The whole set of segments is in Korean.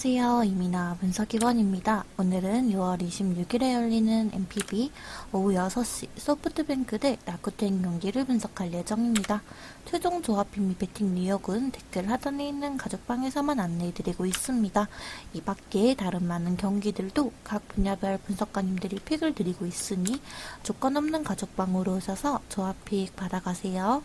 안녕하세요. 이민아 분석기관입니다. 오늘은 6월 26일에 열리는 MPB 오후 6시 소프트뱅크 대 라쿠텐 경기를 분석할 예정입니다. 최종 조합핀 및 배팅 리역은 댓글 하단에 있는 가족방에서만 안내해드리고 있습니다. 이 밖에 다른 많은 경기들도 각 분야별 분석가님들이 픽을 드리고 있으니 조건 없는 가족방으로 오셔서 조합픽 받아가세요.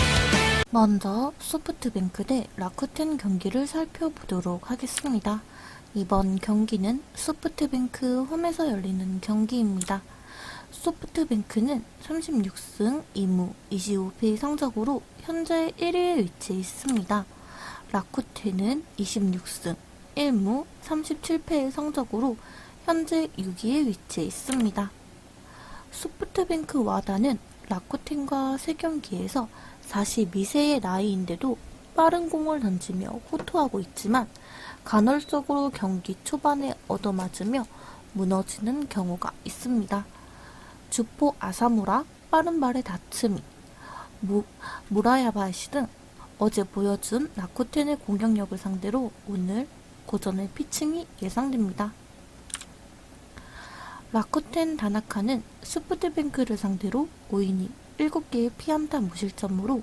먼저 소프트뱅크 대 라쿠텐 경기를 살펴보도록 하겠습니다. 이번 경기는 소프트뱅크 홈에서 열리는 경기입니다. 소프트뱅크는 36승 2무 25패 성적으로 현재 1위에 위치해 있습니다. 라쿠텐은 26승 1무 37패의 성적으로 현재 6위에 위치해 있습니다. 소프트뱅크 와다는 라쿠텐과 3경기에서 42세의 나이인데도 빠른 공을 던지며 호투하고 있지만 간헐적으로 경기 초반에 얻어맞으며 무너지는 경우가 있습니다. 주포 아사무라, 빠른 발의 다츠미, 무, 무라야바시 등 어제 보여준 라쿠텐의 공격력을 상대로 오늘 고전의 피칭이 예상됩니다. 라쿠텐 다나카는 스푸드뱅크를 상대로 5이닝 7개의 피안타 무실점으로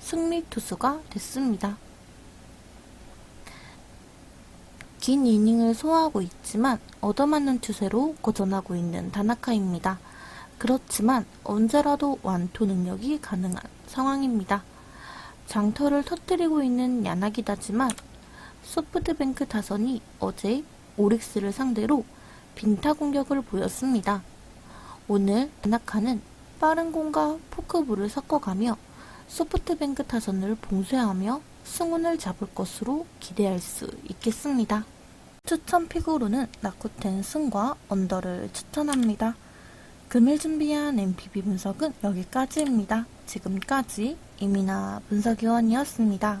승리 투수가 됐습니다. 긴 이닝을 소화하고 있지만 얻어맞는 추세로 고전하고 있는 다나카입니다. 그렇지만 언제라도 완투 능력이 가능한 상황입니다. 장터를 터뜨리고 있는 야나기다지만 소프트뱅크 타선이 어제 오릭스를 상대로 빈타 공격을 보였습니다. 오늘 다나카는 빠른 공과 포크볼을 섞어가며 소프트뱅크 타선을 봉쇄하며 승운을 잡을 것으로 기대할 수 있겠습니다. 추천 픽으로는 라쿠텐 승과 언더를 추천합니다. 금일 준비한 MPB 분석은 여기까지입니다. 지금까지 이민아 분석위원이었습니다.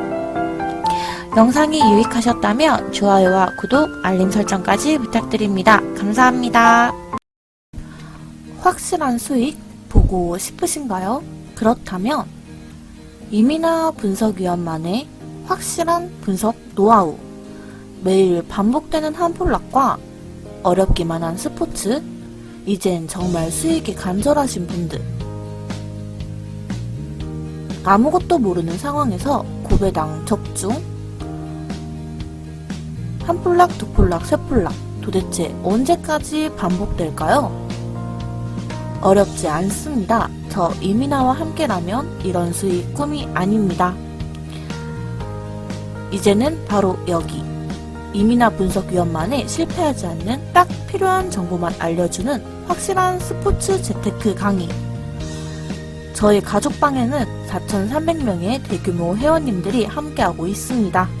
영상이 유익하셨다면 좋아요와 구독, 알림 설정까지 부탁드립니다. 감사합니다. 확실한 수익 보고 싶으신가요? 그렇다면 이민아 분석위원만의 확실한 분석 노하우 매일 반복되는 한 폴락과 어렵기만 한 스포츠 이젠 정말 수익이 간절하신 분들 아무것도 모르는 상황에서 고배당 적중 한 폴락, 두 폴락, 세 폴락 도대체 언제까지 반복될까요? 어렵지 않습니다. 저 이민아와 함께라면 이런 수익 꿈이 아닙니다. 이제는 바로 여기 이민아 분석위원만의 실패하지 않는 딱 필요한 정보만 알려주는 확실한 스포츠 재테크 강의 저희 가족방에는 4,300명의 대규모 회원님들이 함께하고 있습니다.